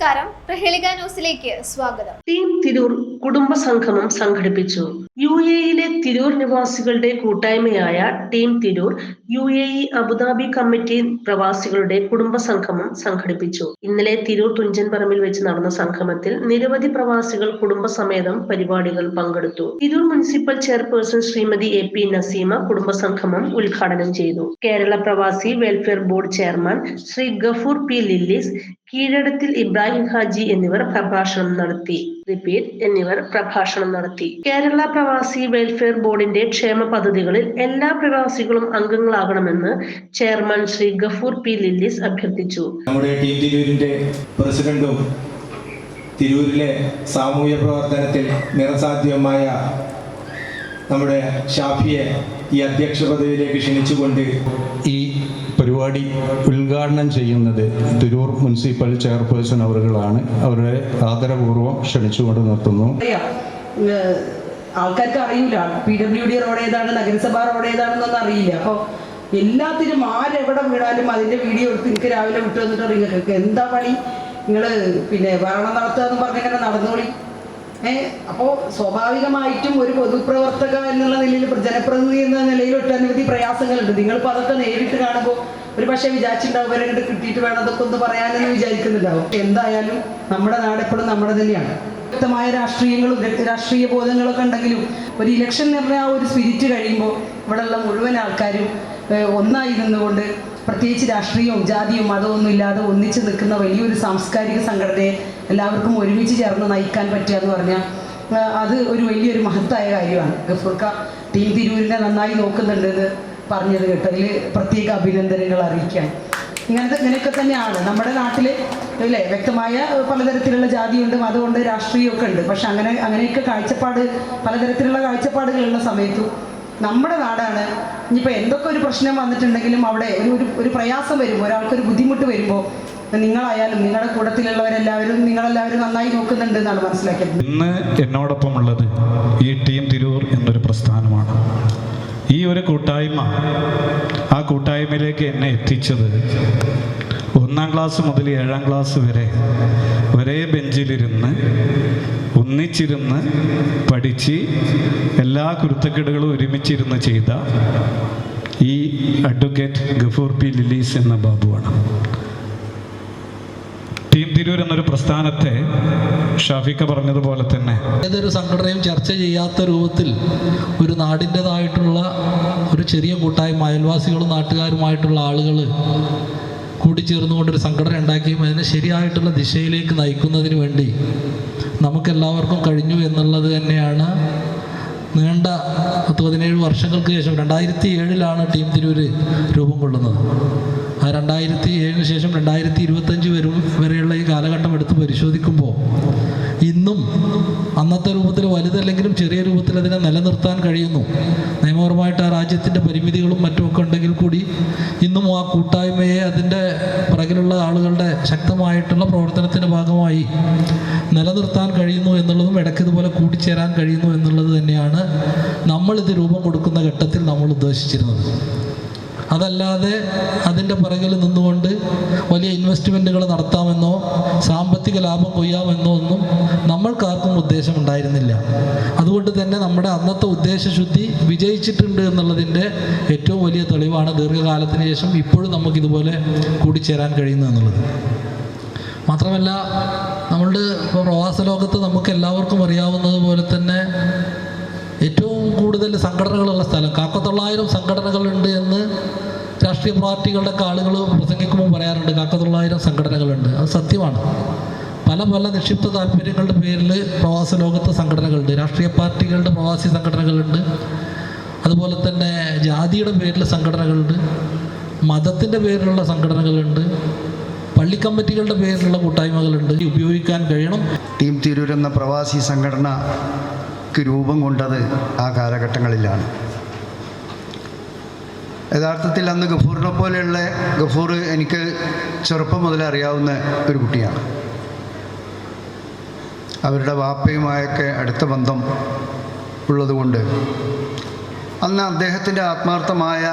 നമസ്കാരം. പ്രഹേളിക ന്യൂസിലേക്ക് സ്വാഗതം. ടീം തിരൂർ കുടുംബ സംഗമം സംഘടിപ്പിച്ചു. യു എയിലെ തിരൂർ നിവാസികളുടെ കൂട്ടായ്മയായ team Tirur U A E Abu Dhabi committee പ്രവാസികളുടെ കുടുംബ സംഗമം സംഘടിപ്പിച്ചു. ഇന്നലെ തിരൂർ തുഞ്ചൻ പറമ്പിൽ വെച്ച് നടന്ന സംഗമത്തിൽ നിരവധി പ്രവാസികൾ കുടുംബസമേതം പരിപാടികൾ പങ്കെടുത്തു. Tirur municipal chairperson Shrimati A P Naseema കുടുംബ സംഗമം ഉദ്ഘാടനം ചെയ്തു. Kerala Pravasi welfare board chairman Shri Gafoor P Lillis Keezhadathil Ibrahim Haji എന്നിവർ പ്രഭാഷണം നടത്തി. റിപ്പീറ്റ് എന്നിവർ പ്രഭാഷണം നടത്തി. കേരള പ്രവാസി വെൽഫെയർ ബോർഡിന്റെ ക്ഷേമ പദ്ധതികളിൽ എല്ലാ പ്രവാസികളും അംഗങ്ങളാകണമെന്ന് ചെയർമാൻ ശ്രീ ഗഫൂർ പി ലില്ലിസ് അഭ്യർത്ഥിച്ചു. നമ്മുടെ ടീം തിരൂരിന്റെ പ്രസിഡന്റും തിരൂരിലെ സാമൂഹ്യ പ്രവർത്തനത്തിൽ നിറസാധ്യമായ നമ്മുടെ ഷാഫിയെ ഈ അധ്യക്ഷ പദവിയിലേക്ക് ക്ഷണിച്ചുകൊണ്ട് ഈ പരിപാടി ഉദ്ഘാടനം ചെയ്യുന്നത് തിരൂർ മുനിസിപ്പൽ ചെയർപേഴ്സൺ അവരുകളാണ്. അവരുടെ ആദരപൂർവം ക്ഷണിച്ചുകൊണ്ട് നിർത്തുന്നു. ആൾക്കാർക്ക് അറിയില്ല. പി ഡബ്ല്യു ഡി റോഡ് ഏതാണ് നഗരസഭാ റോഡ് ഏതാണെന്നൊന്നും അറിയില്ല. അപ്പോൾ എല്ലാത്തിനും ആരെവിടെ വീണാലും അതിന്റെ വീഡിയോ എടുത്ത് എനിക്ക് രാവിലെ വിട്ടു വന്നിട്ട് നിങ്ങൾക്ക് എന്താ പണി? നിങ്ങൾ പിന്നെ ഭരണം നടത്തുക എന്ന് പറഞ്ഞിങ്ങനെ നടന്നോളി. ഏഹ് അപ്പോൾ സ്വാഭാവികമായിട്ടും ഒരു പൊതുപ്രവർത്തക എന്നുള്ള നിലയിൽ ജനപ്രതിനിധി എന്ന നിലയിൽ ഒട്ടനവധി പ്രയാസങ്ങളുണ്ട്. നിങ്ങളിപ്പോൾ അതൊക്കെ നേരിട്ട് കാണുമ്പോൾ ഒരു പക്ഷേ വിചാരിച്ചിട്ടുണ്ടാവും ഇങ്ങോട്ട് കിട്ടിയിട്ട് വേണം അതൊക്കെ ഒന്ന് പറയാനെന്ന് വിചാരിക്കുന്നുണ്ടാവും. എന്തായാലും നമ്മുടെ നാട് എപ്പോഴും നമ്മുടെ തന്നെയാണ്. വ്യക്തമായ രാഷ്ട്രീയങ്ങളും രാഷ്ട്രീയ ബോധങ്ങളൊക്കെ ഉണ്ടെങ്കിലും ഒരു ഇലക്ഷൻ നിർണയ ആ ഒരു സ്പിരിറ്റ് കഴിയുമ്പോൾ ഇവിടെയുള്ള മുഴുവൻ ആൾക്കാരും ഒന്നായി നിന്നുകൊണ്ട് പ്രത്യേകിച്ച് രാഷ്ട്രീയവും ജാതിയും മതവും ഒന്നും ഇല്ലാതെ ഒന്നിച്ച് നിൽക്കുന്ന വലിയൊരു സാംസ്കാരിക സംഘടനയെ എല്ലാവർക്കും ഒരുമിച്ച് ചേർന്ന് നയിക്കാൻ പറ്റുക എന്ന് പറഞ്ഞാൽ അത് ഒരു വലിയൊരു മഹത്തായ കാര്യമാണ്. ഗഫൂർക്ക ടീം തിരൂരിനെ നന്നായി നോക്കുന്നുണ്ട് പറഞ്ഞത് കേട്ടതിൽ പ്രത്യേക അഭിനന്ദനങ്ങൾ അറിയിക്കാൻ. ഇങ്ങനത്തെ ഇങ്ങനെയൊക്കെ തന്നെയാണ്. നമ്മുടെ നാട്ടിൽ അല്ലേ വ്യക്തമായ പലതരത്തിലുള്ള ജാതിയുണ്ട് മതമുണ്ട് രാഷ്ട്രീയമൊക്കെ ഉണ്ട്. പക്ഷെ അങ്ങനെ അങ്ങനെയൊക്കെ കാഴ്ചപ്പാട് പലതരത്തിലുള്ള കാഴ്ചപ്പാടുകളുള്ള സമയത്തും നമ്മുടെ നാടാണ് ഇനിയിപ്പോൾ എന്തൊക്കെ ഒരു പ്രശ്നം വന്നിട്ടുണ്ടെങ്കിലും അവിടെ ഒരു ഒരു പ്രയാസം വരുമ്പോൾ ഒരാൾക്കൊരു ബുദ്ധിമുട്ട് വരുമ്പോൾ നിങ്ങളായാലും നിങ്ങളുടെ കൂട്ടത്തിലുള്ളവരെല്ലാവരും നിങ്ങളെല്ലാവരും നന്നായി നോക്കുന്നുണ്ട് എന്നാണ് മനസ്സിലാക്കിയത്. ഇന്ന് എന്നോടൊപ്പം ഉള്ളത് ഈ ടീം തിരൂർ എന്നൊരു പ്രസ്ഥാനമാണ്. ഈ ഒരു കൂട്ടായ്മ ആ കൂട്ടായ്മയിലേക്ക് എന്നെ എത്തിച്ചത് ഒന്നാം ക്ലാസ് മുതൽ ഏഴാം ക്ലാസ് വരെ ഒരേ ബെഞ്ചിലിരുന്ന് ഒന്നിച്ചിരുന്ന് പഠിച്ച് എല്ലാ കുരുത്തക്കേടുകളും ഒരുമിച്ചിരുന്ന് ചെയ്ത ഈ അഡ്വക്കേറ്റ് ഗഫൂർ പി ലിലീസ് എന്ന ബാബുവാണ്. ടീം തിരൂർ എന്നൊരു പ്രസ്ഥാനത്തെ ഷാഫിക്ക പറഞ്ഞതുപോലെ തന്നെ. ഏതൊരു സംഘടനയും ചർച്ച ചെയ്യാത്ത രൂപത്തിൽ ഒരു നാടിന്റെതായിട്ടുള്ള ഒരു ചെറിയ കൂട്ടായ്മ അയൽവാസികളും നാട്ടുകാരുമായിട്ടുള്ള ആളുകൾ കൂടിച്ചേർന്നുകൊണ്ടൊരു സംഘടന ഉണ്ടാക്കിയും അതിനെ ശരിയായിട്ടുള്ള ദിശയിലേക്ക് നയിക്കുന്നതിന് വേണ്ടി നമുക്കെല്ലാവർക്കും കഴിഞ്ഞു എന്നുള്ളത് തന്നെയാണ്. നീണ്ട പത്ത് പതിനേഴ് വർഷങ്ങൾക്ക് ശേഷം രണ്ടായിരത്തി ഏഴിലാണ് ടീം തിരൂര് രൂപം കൊള്ളുന്നത്. ആ രണ്ടായിരത്തി ഏഴിന് ശേഷം രണ്ടായിരത്തി ഇരുപത്തഞ്ച് വരും വരെയുള്ള ഈ കാലഘട്ടം എടുത്ത് പരിശോധിക്കുമ്പോൾ ഇന്നും അന്നത്തെ രൂപത്തിൽ വലുതല്ലെങ്കിലും ചെറിയ രൂപത്തിൽ അതിനെ നിലനിർത്താൻ കഴിയുന്നു. നിയമപരമായിട്ട് ആ രാജ്യത്തിന്റെ പരിമിതികളും മറ്റുമൊക്കെ ഉണ്ടെങ്കിൽ കൂടി ഇന്നും ആ കൂട്ടായ്മയെ അതിന്റെ പിറകിലുള്ള ആളുകളുടെ ശക്തമായിട്ടുള്ള പ്രവർത്തനത്തിന്റെ ഭാഗമായി നിലനിർത്താൻ കഴിയുന്നു എന്നുള്ളതും ഇടയ്ക്ക് ഇതുപോലെ കൂട്ടിച്ചേരാൻ കഴിയുന്നു എന്നുള്ളത് തന്നെയാണ് നമ്മളിത് രൂപം കൊടുക്കുന്ന ഘട്ടത്തിൽ നമ്മൾ ഉദ്ദേശിച്ചിരുന്നത്. അതല്ലാതെ അതിന്റെ പിറകിൽ നിന്നുകൊണ്ട് വലിയ ഇൻവെസ്റ്റ്മെന്റുകൾ നടത്താമെന്നോ സാമ്പത്തിക ലാഭം കൊയ്യാമെന്നോ ഒന്നും നമ്മൾക്കാർക്കും ഉദ്ദേശമുണ്ടായിരുന്നില്ല അതുകൊണ്ട് തന്നെ നമ്മുടെ അന്നത്തെ ഉദ്ദേശശുദ്ധി വിജയിച്ചിട്ടുണ്ട് എന്നുള്ളതിന്റെ ഏറ്റവും വലിയ തെളിവാണ് ദീർഘകാലത്തിന് ശേഷം ഇപ്പോഴും നമുക്കിതുപോലെ കൂടിച്ചേരാൻ കഴിയുന്നു എന്നുള്ളത്. മാത്രമല്ല നമ്മളുടെ ഇപ്പോൾ പ്രവാസ ലോകത്ത് നമുക്ക് എല്ലാവർക്കും അറിയാവുന്നത് പോലെ തന്നെ ഏറ്റവും കൂടുതൽ സംഘടനകളുള്ള സ്ഥലം. കാക്കത്തൊള്ളായിരം സംഘടനകളുണ്ട് എന്ന് രാഷ്ട്രീയ പാർട്ടികളുടെ ആളുകൾ പ്രസംഗിക്കുമ്പോൾ പറയാറുണ്ട് കാക്കത്തൊള്ളായിരം സംഘടനകളുണ്ട്. അത് സത്യമാണ്. പല പല നിക്ഷിപ്ത താല്പര്യങ്ങളുടെ പേരിൽ പ്രവാസ ലോകത്ത് സംഘടനകളുണ്ട്. രാഷ്ട്രീയ പാർട്ടികളുടെ പ്രവാസി സംഘടനകളുണ്ട്. അതുപോലെ തന്നെ ജാതിയുടെ പേരിൽ സംഘടനകളുണ്ട്. മതത്തിന്റെ പേരിലുള്ള സംഘടനകളുണ്ട്. പള്ളി കമ്മിറ്റികളുടെ പേരിലുള്ള കൂട്ടായ്മകളുണ്ട്. ഉപയോഗിക്കാൻ കഴിയണം. ടീം തിരൂർ എന്ന പ്രവാസി സംഘടനക്ക് രൂപം കൊണ്ടത് ആ കാലഘട്ടങ്ങളിലാണ്. യഥാർത്ഥത്തിൽ അന്ന് ഗഫൂറിനെ പോലെയുള്ള ഗഫൂർ എനിക്ക് ചെറുപ്പം മുതൽ അറിയാവുന്ന ഒരു കുട്ടിയാണ്. അവരുടെ വാപ്പയുമായൊക്കെ അടുത്ത ബന്ധം ഉള്ളതുകൊണ്ട് അന്ന് അദ്ദേഹത്തിന്റെ ആത്മാർത്ഥമായ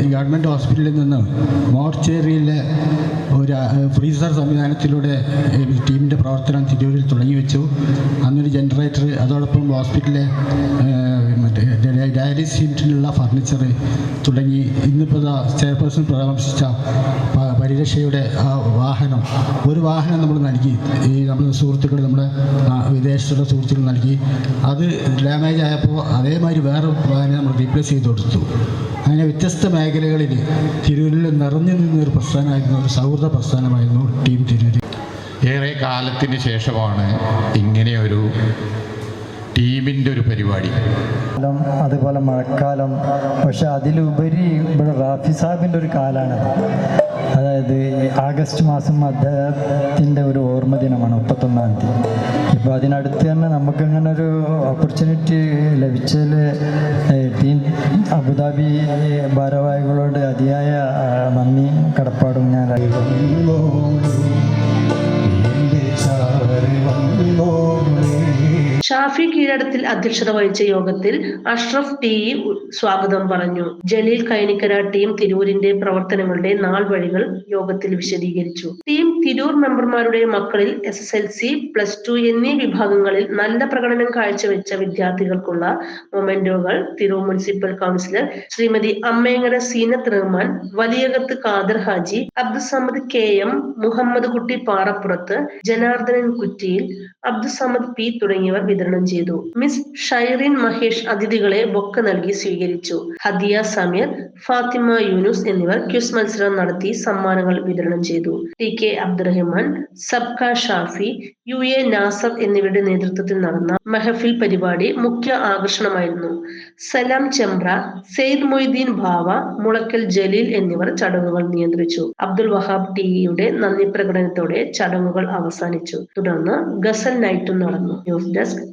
ഗവൺമെന്റ് ഹോസ്പിറ്റലിൽ നിന്നും മോർച്ചേറിയിലെ ഒരു ഫ്രീസർ സംവിധാനത്തിലൂടെ ടീമിന്റെ പ്രവർത്തനം തിരൂരിൽ തുടങ്ങി വെച്ചു. അന്നൊരു ജനറേറ്റർ അതോടൊപ്പം ഹോസ്പിറ്റലിലെ മറ്റേ ഡയ- ഡയാലിസിസ് യൂണിറ്റിനുള്ള ഫർണിച്ചർ തുടങ്ങി. ഇന്നിപ്പോൾ ചെയർപേഴ്സൺ പരാമർശിച്ച പരിരക്ഷയുടെ ആ വാഹനം ഒരു വാഹനം നമ്മൾ നൽകി. ഈ നമ്മൾ സുഹൃത്തുക്കൾ നമ്മുടെ വിദേശത്തുള്ള സുഹൃത്തുക്കൾ നൽകി. അത് ഡാമേജ് ആയപ്പോൾ അതേമാതിരി വേറെ വാഹനം നമ്മൾ റീപ്ലേസ് ചെയ്ത് കൊടുത്തു. അങ്ങനെ വ്യത്യസ്ത മേഖലകളിൽ തിരൂരിൽ നിറഞ്ഞു നിന്നൊരു പ്രസ്ഥാനമായിരുന്നു ഒരു സൗഹൃദ പ്രസ്ഥാനമായിരുന്നു ടീം തിരൂരിൽ ഏറെ കാലത്തിന് ശേഷമാണ് ഇങ്ങനെയൊരു ടീമിന്റെ ഒരു പരിപാടി. അതുപോലെ മഴക്കാലം പക്ഷെ അതിലുപരി ഇവിടെ റാഫി സാഹിബിന്റെ ഒരു കാലാണ്. അതായത് ആഗസ്റ്റ് മാസം അദ്ദേഹത്തിന്റെ ഒരു ഓർമ്മ ദിനമാണ് മുപ്പത്തൊന്നാം തീയതി. ഇപ്പോൾ അതിനടുത്ത് തന്നെ നമുക്കിങ്ങനെ ഒരു ഓപ്പർച്യൂണിറ്റി ലഭിച്ചതിൽ ടീം അബുദാബി ഭാരവാഹികളോട് അതിയായ നന്ദി കടപ്പാടും ഞാൻ അറിയിക്കുന്നു. ഷാഫി കീഴടത്തിൽ അധ്യക്ഷത വഹിച്ച യോഗത്തിൽ അഷ്റഫ് ടി സ്വാഗതം പറഞ്ഞു. ജലീൽ കൈനിക്കര ടീം തിരൂരിന്റെ പ്രവർത്തനങ്ങളുടെ നാൾ വഴികൾ യോഗത്തിൽ വിശദീകരിച്ചു. ടീം തിരൂർ മെമ്പർമാരുടെ മക്കളിൽ S S L C plus two എന്നീ വിഭാഗങ്ങളിൽ നല്ല പ്രകടനം കാഴ്ചവെച്ച വിദ്യാർത്ഥികൾക്കുള്ള മൊമെന്റോകൾ Tirur municipal councillor Shrimati Ammengara Zeenath Rahman Valiyakath Khader Haji Abdussamad K M Muhammad Kutty Parappurath Janardhanan കുറ്റിയിൽ അബ്ദുസമദ് പി തുടങ്ങിയവർ വിതരണം ചെയ്തു. മിസ് ഷൈറിൻ മഹേഷ് അതിഥികളെ ബൊക്ക നൽകി സ്വീകരിച്ചു. ഹദിയ സമീർ ഫാത്തിമ യൂനുസ് എന്നിവർ ക്വിസ് മത്സരം നടത്തി സമ്മാനങ്ങൾ വിതരണം ചെയ്തു. T K Abdurahman Sabka Shafi U A Nasar എന്നിവരുടെ നേതൃത്വത്തിൽ നടന്ന മെഹഫിൽ പരിപാടി മുഖ്യ ആകർഷണമായിരുന്നു. സലാം ചെമ്പ്ര സെയ്ദ് മൊയ്തീൻ ഭാവ മുളക്കൽ ജലീൽ എന്നിവർ ചടങ്ങുകൾ നിയന്ത്രിച്ചു. അബ്ദുൽ വഹാബ് ടിയുടെ നന്ദി പ്രകടനത്തോടെ ചടങ്ങുകൾ അവസാനിച്ചു. തുടർന്ന് ഗസൽ നൈറ്റും നടന്നു. News desk